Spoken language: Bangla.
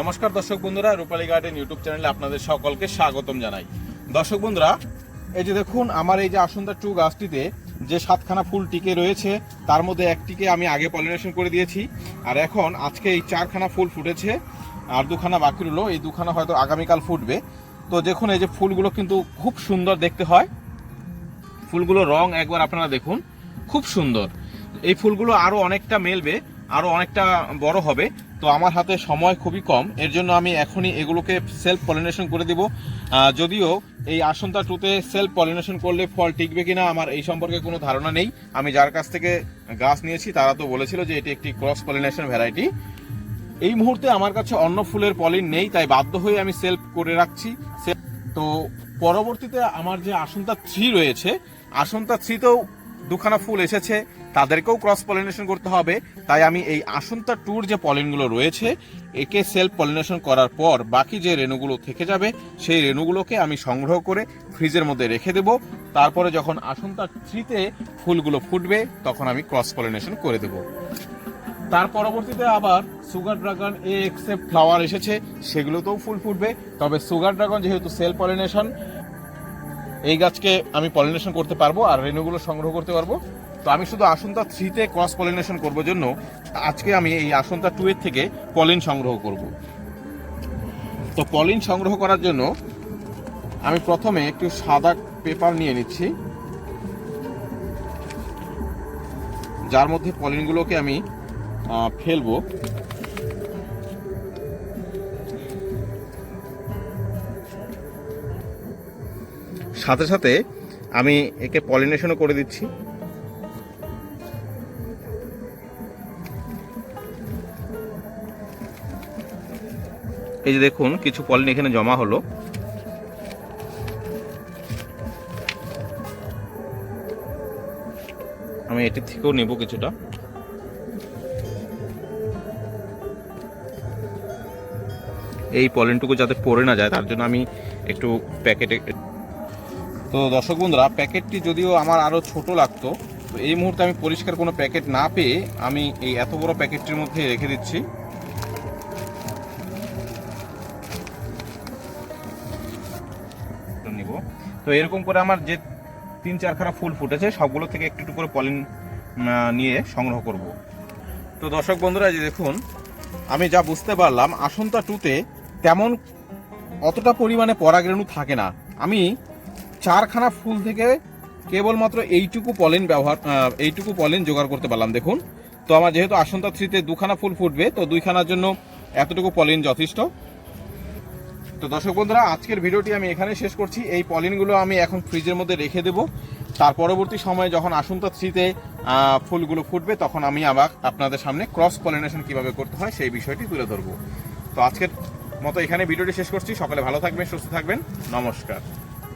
নমস্কার দর্শক বন্ধুরা, রূপালী গার্ডেন ইউটিউব চ্যানেলে আপনাদের সকলকে স্বাগতম জানাই। দর্শক বন্ধুরা, এই যে দেখুন, আমার এই যে আসন্তা টু গাছটিতে যে সাতখানা ফুল টিকে রয়েছে, তার মধ্যে একটিকে আমি আগে পলিনেশন করে দিয়েছি, আর এখন আজকে এই চারখানা ফুল ফুটেছে, আর দুখানা বাকি রইল, এই দুখানা হয়তো আগামীকাল ফুটবে। তো দেখুন, এই যে ফুলগুলো কিন্তু খুব সুন্দর দেখতে হয়। ফুলগুলো রং একবার আপনারা দেখুন, খুব সুন্দর। এই ফুলগুলো আরও অনেকটা মেলবে, আরও অনেকটা বড় হবে তো আমার হাতে সময় খুবই কম। এর জন্য আমি এখনই এগুলোকে সেলফ পলিনেশন করে দিব। যদিও এই আসন্তা টুতে সেলফ পলিনেশন করলে ফল টিকবে কিনা আমার এই সম্পর্কে কোনো ধারণা নেই। আমি যার কাছ থেকে গাছ নিয়েছি, তারা তো বলেছিল যে এটি একটি ক্রস পলিনেশন ভ্যারাইটি এই মুহূর্তে আমার কাছে অন্য ফুলের পলিন নেই, তাই বাধ্য হয়ে আমি সেলফ করে রাখছি। তো পরবর্তীতে আমার যে আসন্তা থ্রি রয়েছে, আসন্তা থ্রিতেও দুখানা ফুল এসেছে, তাদেরকেও ক্রস পলিনেশন করতে হবে। তাই আমি এই আসন্তা টুর যে পলিনগুলো রয়েছে, একে সেলফ পলিনেশন করার পর বাকি যে রেণুগুলো থেকে যাবে, সেই রেণুগুলোকে আমি সংগ্রহ করে ফ্রিজের মধ্যে রেখে দেব। তারপরে যখন আসন্তা থ্রিতে ফুলগুলো ফুটবে, তখন আমি ক্রস পলিনেশন করে দেবো। তার পরবর্তীতে আবার সুগার ড্রাগন এ এক্সে ফ্লাওয়ার এসেছে, সেগুলোতেও ফুল ফুটবে। তবে সুগার ড্রাগন যেহেতু সেল পলিনেশন এই গাছকে আমি পলিনেশন করতে পারব আর রেণুগুলো সংগ্রহ করতে পারব। তো আমি শুধু আসন্তা থ্রিতে ক্রস পলিনেশন করব জন্য, আজকে আমি এই আসন্তা টু এর থেকে পলিন সংগ্রহ করব। তো পলিন সংগ্রহ করার জন্য আমি প্রথমে একটু সাদা পেপার নিয়ে নিচ্ছি। যার মধ্যে পলিনগুলোকে আমি ফেলব। সাথে সাথে আমি একে পলিনেশনও করে দিচ্ছি। এই যে দেখুন, কিছু পলিন এখানে জমা হলো। আমি এটির থেকেও নেব কিছুটা। এই পলেনটুকু যাতে পড়ে না যায়, তার জন্য আমি একটু প্যাকেটে তো দর্শক বন্ধুরা, প্যাকেটটি যদিও আমার আরও ছোট লাগতো, তো এই মুহূর্তে আমি পরিষ্কার কোনো প্যাকেট না পেয়ে আমি এই এত বড় প্যাকেটটির মধ্যে রেখে দিচ্ছি। নিব। তো এরকম করে আমার যে তিন চারখানা ফুল ফুটেছে, সবগুলো থেকে একটু একটু করে পলিন নিয়ে সংগ্রহ করব। তো দর্শক বন্ধুরা যে দেখুন, আমি যা বুঝতে পারলাম, আসন্তা টুতে তেমন অতটা পরিমাণে পরাগরেণু থাকে না। আমি চারখানা ফুল থেকে কেবলমাত্র এইটুকু পলেন ব্যবহার এইটুকু পলেন জোগাড় করতে পারলাম, দেখুন। তো আমার যেহেতু আসন্তা থ্রিতে দুখানা ফুল ফুটবে, তো দুইখানার জন্য এতটুকু পলিন যথেষ্ট। তো দর্শক বন্ধুরা, আজকের ভিডিওটি আমি এখানে শেষ করছি। এই পলিনগুলো আমি এখন ফ্রিজের মধ্যে রেখে দেব। তার পরবর্তী সময়ে যখন আসন্তা থ্রিতে ফুলগুলো ফুটবে, তখন আমি আবার আপনাদের সামনে ক্রস পলিনেশন কীভাবে করতে হয় সেই বিষয়টি তুলে ধরবো। তো আজকের মতো এখানে ভিডিওটি শেষ করছি। সকালে ভালো থাকবেন, সুস্থ থাকবেন। নমস্কার।